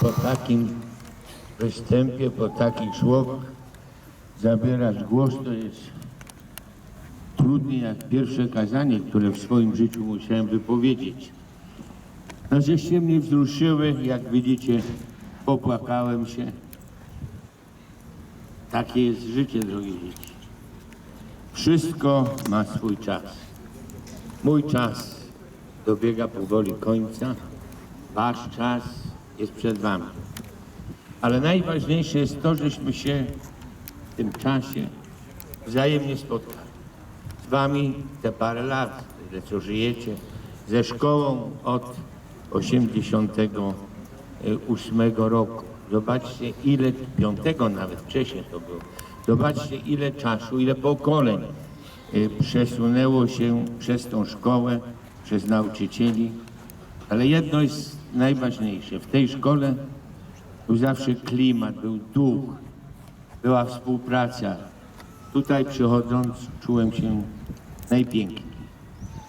po takim występie, po takich słowach zabierać głos to jest trudniej jak pierwsze kazanie, które w swoim życiu musiałem wypowiedzieć. No żeście mnie wzruszyły, jak widzicie, popłakałem się. Takie jest życie, drogie dzieci. Wszystko ma swój czas. Mój czas dobiega powoli końca. Wasz czas jest przed wami. Ale najważniejsze jest to, żeśmy się w tym czasie wzajemnie spotkali. Z wami te parę lat, ile co żyjecie, ze szkołą od 88 roku. Zobaczcie ile, piątego nawet wcześniej to było. Zobaczcie ile czasu, ile pokoleń y, przesunęło się przez tą szkołę, przez nauczycieli. Ale jedno jest najważniejsze. W tej szkole był zawsze klimat, był duch, była współpraca. Tutaj przychodząc czułem się najpiękniej.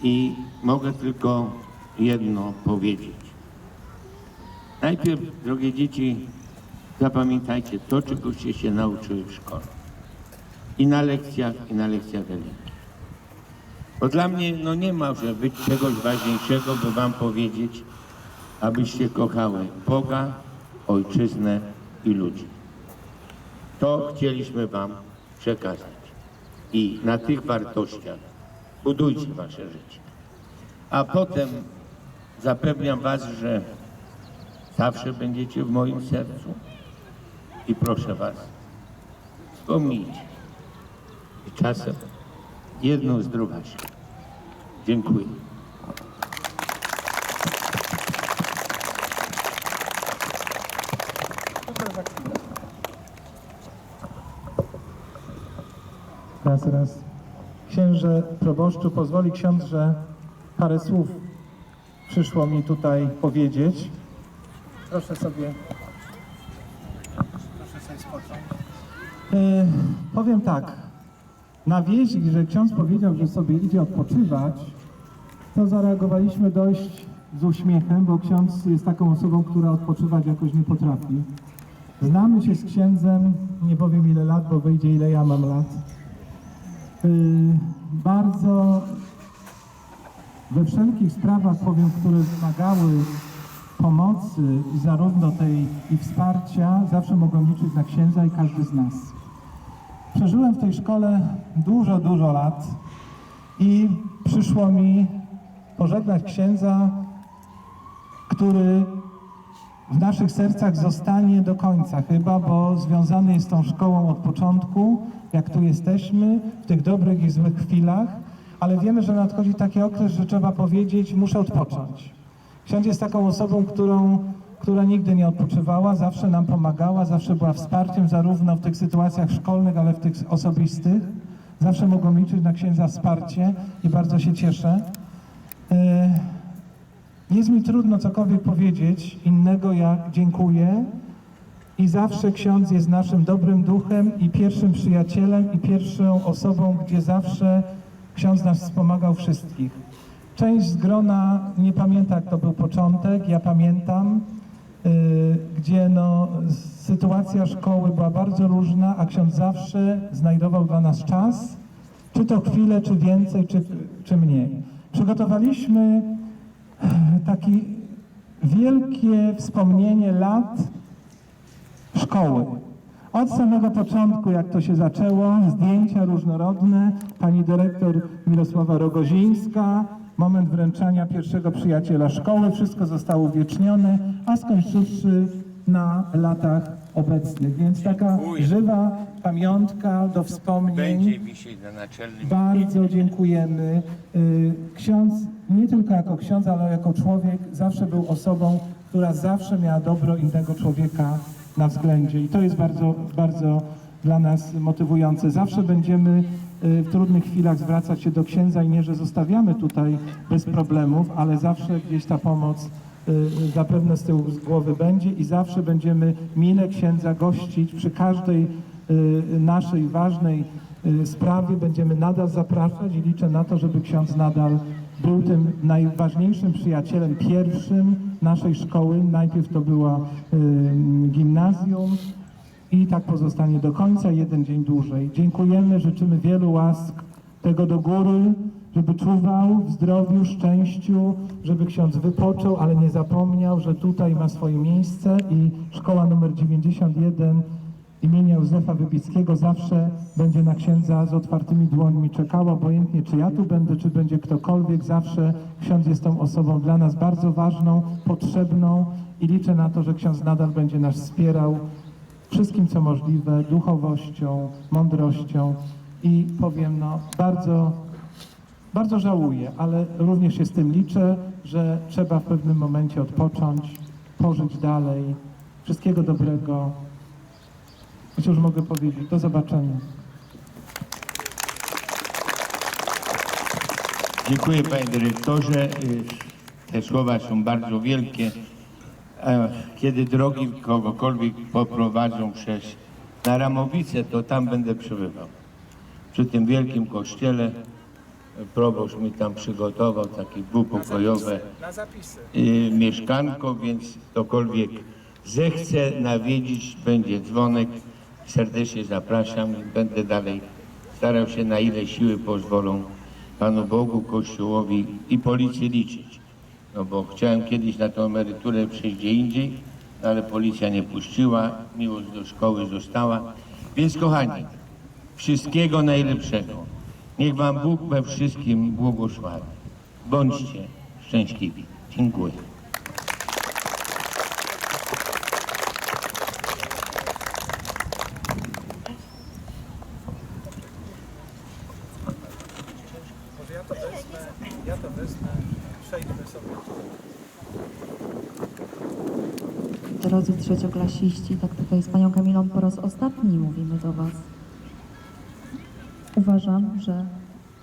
I mogę tylko jedno powiedzieć. Najpierw, drogie dzieci, zapamiętajcie to, czegoście się nauczyły w szkole. I na lekcjach, i na lekcjach religii. Bo dla mnie no nie może być czegoś ważniejszego, by wam powiedzieć, abyście kochały Boga, Ojczyznę i ludzi. To chcieliśmy wam przekazać. I na tych wartościach budujcie wasze życie. A potem zapewniam was, że zawsze będziecie w moim sercu i proszę was, wspomnijcie. I czasem jedną z drugą się. Dziękuję. Raz, raz. Księże proboszczu, pozwoli ksiądz, że parę słów przyszło mi tutaj powiedzieć. Proszę sobie. Proszę sobie spocząć. powiem tak. Na wieść, że ksiądz powiedział, że sobie idzie odpoczywać, to zareagowaliśmy dość z uśmiechem, bo ksiądz jest taką osobą, która odpoczywać jakoś nie potrafi. Znamy się z księdzem, nie powiem ile lat, bo wyjdzie ile ja mam lat. Y, bardzo we wszelkich sprawach, powiem, które wymagały pomocy zarówno tej i wsparcia, zawsze mogłem liczyć na księdza i każdy z nas. Przeżyłem w tej szkole dużo, dużo lat i przyszło mi pożegnać księdza, który w naszych sercach zostanie do końca chyba, bo związany jest z tą szkołą od początku, jak tu jesteśmy, w tych dobrych i złych chwilach, ale wiemy, że nadchodzi taki okres, że trzeba powiedzieć, muszę odpocząć. Ksiądz jest taką osobą, którą, która nigdy nie odpoczywała, zawsze nam pomagała, zawsze była wsparciem zarówno w tych sytuacjach szkolnych, ale w tych osobistych. Zawsze mogą liczyć na księdza wsparcie i bardzo się cieszę. Yy, jest mi trudno cokolwiek powiedzieć innego jak dziękuję i zawsze ksiądz jest naszym dobrym duchem i pierwszym przyjacielem i pierwszą osobą, gdzie zawsze ksiądz nas wspomagał wszystkich. Część z grona nie pamięta jak to był początek, ja pamiętam, yy, gdzie no, sytuacja szkoły była bardzo różna, a ksiądz zawsze znajdował dla nas czas, czy to chwilę, czy więcej, czy, czy mniej. Przygotowaliśmy takie wielkie wspomnienie lat szkoły. Od samego początku, jak to się zaczęło, zdjęcia różnorodne, pani dyrektor Mirosława Rogozińska, moment wręczania pierwszego przyjaciela szkoły, wszystko zostało uwiecznione, a skończywszy na latach obecnych. Więc taka żywa pamiątka do wspomnień. Będzie wisieć na naczelnym Bardzo dziękujemy. Y, Ksiądz, nie tylko jako ksiądz, ale jako człowiek, zawsze był osobą, która zawsze miała dobro innego człowieka na względzie. I to jest bardzo, bardzo dla nas motywujące. Zawsze będziemy y, w trudnych chwilach zwracać się do księdza i nie, że zostawiamy tutaj bez problemów, ale zawsze gdzieś ta pomoc y, zapewne z tyłu z głowy będzie i zawsze będziemy mile księdza gościć przy każdej y, naszej ważnej y, sprawie. Będziemy nadal zapraszać i liczę na to, żeby ksiądz nadal był tym najważniejszym przyjacielem pierwszym naszej szkoły. Najpierw to była gimnazjum i tak pozostanie do końca, jeden dzień dłużej. Dziękujemy, życzymy wielu łask tego do góry, żeby czuwał w zdrowiu, szczęściu, żeby ksiądz wypoczął, ale nie zapomniał, że tutaj ma swoje miejsce i szkoła numer 91 imienia Józefa Wybickiego zawsze będzie na księdza z otwartymi dłońmi czekała, obojętnie czy ja tu będę, czy będzie ktokolwiek, zawsze ksiądz jest tą osobą dla nas bardzo ważną, potrzebną i liczę na to, że ksiądz nadal będzie nas wspierał wszystkim, co możliwe, duchowością, mądrością i powiem, no bardzo, bardzo żałuję, ale również się z tym liczę, że trzeba w pewnym momencie odpocząć, pożyć dalej. Wszystkiego dobrego. Że mogę powiedzieć. Do zobaczenia. Dziękuję panie dyrektorze. Te słowa są bardzo wielkie. Kiedy drogi kogokolwiek poprowadzą przez na Ramowicę, to tam będę przebywał. Przy tym wielkim kościele proboszcz mi tam przygotował takie dwupokojowe y, mieszkanko, więc ktokolwiek zechce nawiedzić, będzie dzwonek. Serdecznie zapraszam i będę dalej starał się na ile siły pozwolą Panu Bogu, Kościołowi i policji liczyć. No bo chciałem kiedyś na tą emeryturę przejść gdzie indziej, ale policja nie puściła, miłość do szkoły została. Więc kochani, wszystkiego najlepszego. Niech Wam Bóg we wszystkim błogosławi. Bądźcie szczęśliwi. Dziękuję. Drodzy trzecioklasiści, tak tutaj z Panią Kamilą po raz ostatni mówimy do Was. Uważam, że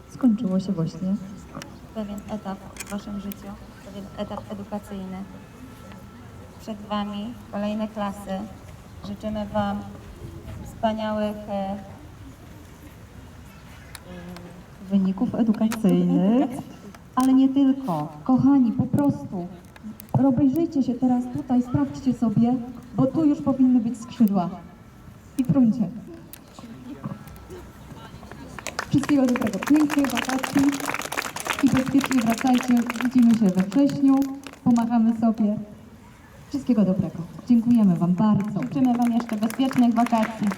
skończyło się właśnie pewien etap w Waszym życiu, pewien etap edukacyjny. Przed Wami kolejne klasy. Życzymy Wam wspaniałych e, wyników edukacyjnych, ale nie tylko. Kochani, po prostu obejrzyjcie się teraz tutaj, sprawdźcie sobie, bo tu już powinny być skrzydła. I prącie. Wszystkiego dobrego, pięknej wakacji i bezpiecznie wracajcie. Widzimy się we wrześniu, pomachamy sobie. Wszystkiego dobrego. Dziękujemy Wam bardzo. życzymy Wam jeszcze bezpiecznych wakacji.